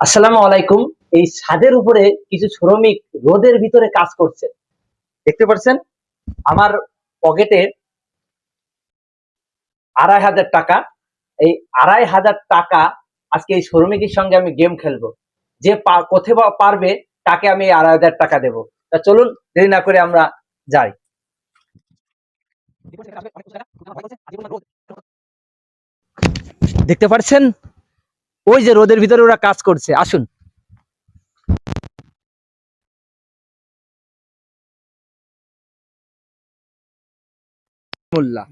আসসালামু আলাইকুম। এই ছাদের উপরে কিছু শ্রমিক রোদের ভিতরে কাজ করছে। দেখতে পাচ্ছেন? আমার পকেটে আড়াই হাজার টাকা। এই আড়াই হাজার টাকা আজকে এই শ্রমিকের সঙ্গে আমি গেম খেলব। যে কোথে পারবে, তাকে আমি আড়াই হাজার টাকা দেবো। তা চলুন, দেরি না করে আমরা যাই। দেখতে পাচ্ছেন? ওই যে রোদের ভিতরে ওরা কাজ করছে আসুন। মোল্লা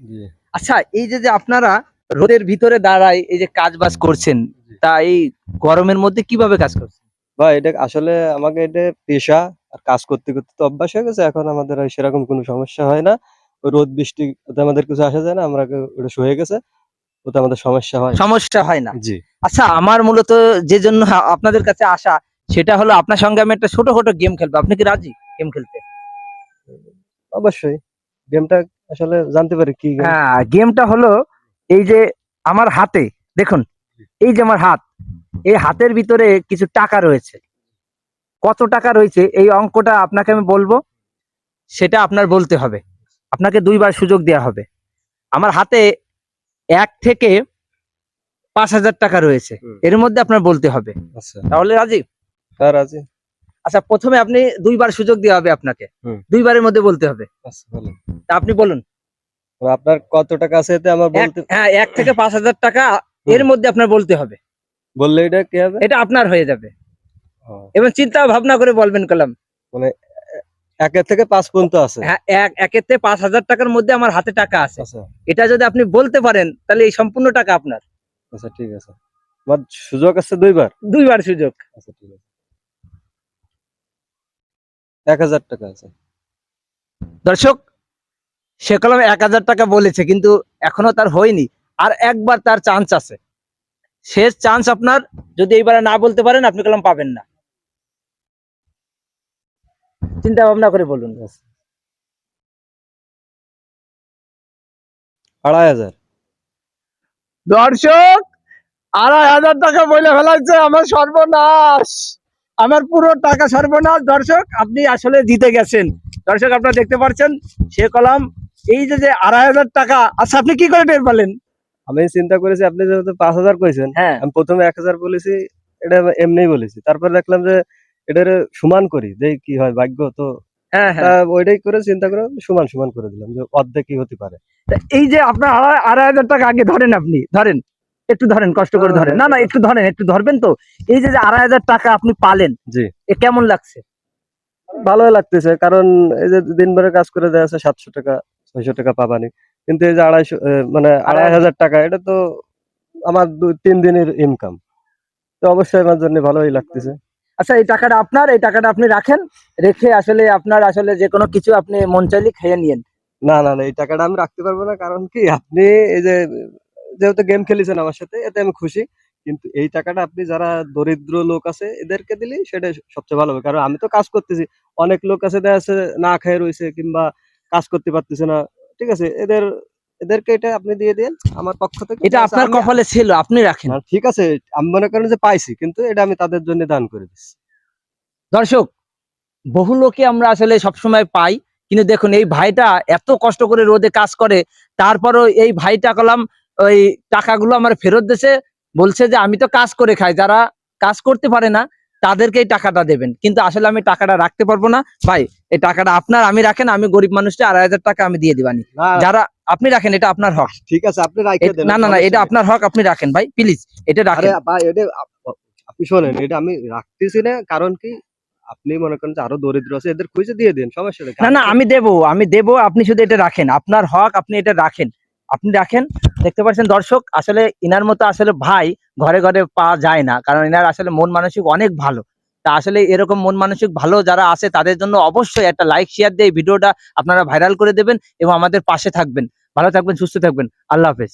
আচ্ছা এই যে যে আপনারা রোদের ভিতরে দাঁড়ায় এই যে কাজ বাজ করছেন তা এই গরমের মধ্যে কীভাবে কাজ করছেন? ভাই এটা আসলে আমাকে এটা পেশা আর কাজ করতে করতে তো অভ্যাস হয়ে গেছে এখন আমাদের সেরকম কোনো সমস্যা হয় না। রোদ বৃষ্টি আমাদের কিছু আসা যায় না আমরা ওটা সয়ে গেছে। ওতে আমাদের সমস্যা হয় সমস্যা হয় না। জি। আচ্ছা আমার মূলত যে জন্য আপনাদের কাছে আসা সেটা হলো আপনার সঙ্গে আমি একটা ছোটখাটো গেম খেলব। আপনি কি রাজি গেম খেলতে? অবশ্যই। গেমটা আসলে জানতে পারি কি হ্যাঁ গেমটা হলো এই যে আমার হাতে দেখুন এই যে আমার হাত এই হাতের ভিতরে কিছু টাকা রয়েছে। কত টাকা রয়েছে? এই অঙ্কটা আপনাকে আমি বলব সেটা আপনার বলতে হবে। আপনাকে দুইবার সুযোগ দেওয়া হবে। আমার হাতে থেকে পাঁচ হাজার টাকা রয়েছে। এর মধ্যে আপনার বলতে হবে। আচ্ছা। তাহলে রাজি? আর আছে আচ্ছা প্রথমে আপনি দুইবার সুযোগ দেওয়া হবে আপনাকে। দুইবারের মধ্যে বলতে হবে। আচ্ছা তা আপনি বলুন। আপনার কত টাকা আছে এতে আমার বলতে হ্যাঁ এক থেকে পাঁচ হাজার টাকা এর মধ্যে আপনার বলতে হবে। বললে এটা কি হবে? এটা আপনার হয়ে যাবে। এবং চিন্তা ভাবনা করে বলবেন কলাম। একের থেকে পাঁচ পর্যন্ত আছে। হ্যাঁ এক একের থেকে পাঁচ হাজার টাকার মধ্যে আমার হাতে টাকা আছে। আচ্ছা। এটা যদি আপনি বলতে পারেন তাহলে এই সম্পূর্ণ টাকা আপনার। আচ্ছা ঠিক আছে। আমার সুযোগ আছে দুইবার? দুইবার সুযোগ। আচ্ছা ঠিক আছে। এক হাজার টাকা আছে। দর্শক সে কলম এক হাজার টাকা বলেছে কিন্তু এখনও তার হয়নি। আর একবার তার চান্স আছে। শেষ চান্স আপনার যদি এইবারে না বলতে পারেন আপনি কলম পাবেন না। চিন্তা ভাবনা করে বলুন। আড়াই হাজার। দর্শক আড়াই হাজার টাকা বলে ফেলাচ্ছে আমার সর্বনাশ। আমার পুরো টাকা সর্বনাশ। দর্শক আপনি আসলে জিতে গেছেন। দর্শক আপনারা দেখতে পাচ্ছেন সে কলাম এই যে যে আড়াই হাজার টাকা আচ্ছা আপনি কি করে টের পেলেন? আমি চিন্তা করেছি আপনি যেহেতু পাঁচ হাজার কইছেন হ্যাঁ। আমি প্রথমে এক হাজার বলেছি এটা এমনি বলেছি। তারপর দেখলাম যে এটার সমান করি যে কি হয় ভাগ্য তো হ্যাঁ হ্যাঁ। ওইটাই করে চিন্তা করে সমান সমান করে দিলাম যে অর্ধেক কি হতে পারে। এই যে আপনার আড়াই হাজার টাকা আগে ধরেন আপনি ধরেন একটু ধরেন কষ্ট করে ধরেন। না না একটু ধরেন একটু ধরবেন তো। এই যে আড়াই হাজার টাকা আপনি পালেন জি। এ কেমন লাগছে? ভালোই লাগতেছে কারণ এই যে দিন ভরে কাজ করে দেওয়া আছে সাতশো টাকা ছয়শো টাকা পাবানি। কিন্তু এই যে আড়াইশো মানে আড়াই হাজার। টাকা এটা তো আমার দুই তিন দিনের ইনকাম তো অবশ্যই আমার জন্য ভালোই লাগতেছে। আচ্ছা এই টাকাটা আপনার, এই টাকাটা আপনি রাখেন, রেখে আসলে আপনার আসলে যে কোনো কিছু আপনি মন চাইলে খেয়ে নিয়েন। না না না, এই টাকাটা আমি রাখতে পারব না, কারণ কি, আপনি এই যে, যেহেতু গেম খেলেছেন আমার সাথে, এতে আমি খুশি। কিন্তু এই টাকাটা আপনি যারা দরিদ্র লোক আছে, এদেরকে দিলে সেটা সবচেয়ে ভালো হবে। কারণ আমি তো কাজ করতেছি, অনেক লোক আছে, দেখা যাচ্ছে না খেয়ে রয়েছে, কিংবা কাজ করতে পারতেছে না, ঠিক আছে? এদের এদেরকে এটা আপনি দিয়ে দিন আমার পক্ষ থেকে এটা আপনার কপালে ছিল আপনি রাখেন। ঠিক আছে আমি মনে করেন যে পাইছি কিন্তু এটা আমি তাদের জন্য দান করে দিচ্ছি দর্শক বহু লোকে আমরা আসলে সবসময় পাই কিন্তু দেখুন এই ভাইটা এত কষ্ট করে রোদে কাজ করে তারপরও এই ভাইটা কলাম ওই টাকাগুলো আমার ফেরত দিছে বলছে যে আমি তো কাজ করে খাই যারা কাজ করতে পারে না তাদেরকে এই টাকাটা দেবেন। কিন্তু আসলে আমি টাকাটা রাখতে পারব না। ভাই এই টাকাটা আপনার আমি রাখেন আমি গরিব মানুষকে আড়াই হাজার টাকা আমি দিয়ে দিবানি। যারা আপনি রাখেন এটা আপনার হক। ঠিক আছে আপনি রাখে দেন না না না এটা আপনার হক আপনি রাখেন ভাই প্লিজ এটা আরে রাখেন। ভাই এটা আপনি শোনেন এটা আমি রাখতেছি না কারণ কি আপনি মনে করেন যে আরও দরিদ্র আছে এদের খুঁজে দিয়ে দিন সমস্যা না না আমি দেবো আমি দেবো আপনি শুধু এটা রাখেন আপনার হক আপনি এটা রাখেন। আপনি রাখেন দেখতে পাচ্ছেন দর্শক আসলে ইনার মতো আসলে ভাই ঘরে ঘরে পাওয়া যায় না কারণ ইনার আসলে মন মানসিক অনেক ভালো। তা আসলে এরকম মন মানসিক ভালো যারা আছে, তাদের জন্য অবশ্যই একটা লাইক শেয়ার দিয়ে ভিডিওটা আপনারা ভাইরাল করে দেবেন এবং আমাদের পাশে থাকবেন। ভালো থাকবেন, সুস্থ থাকবেন। আল্লাহ হাফেজ।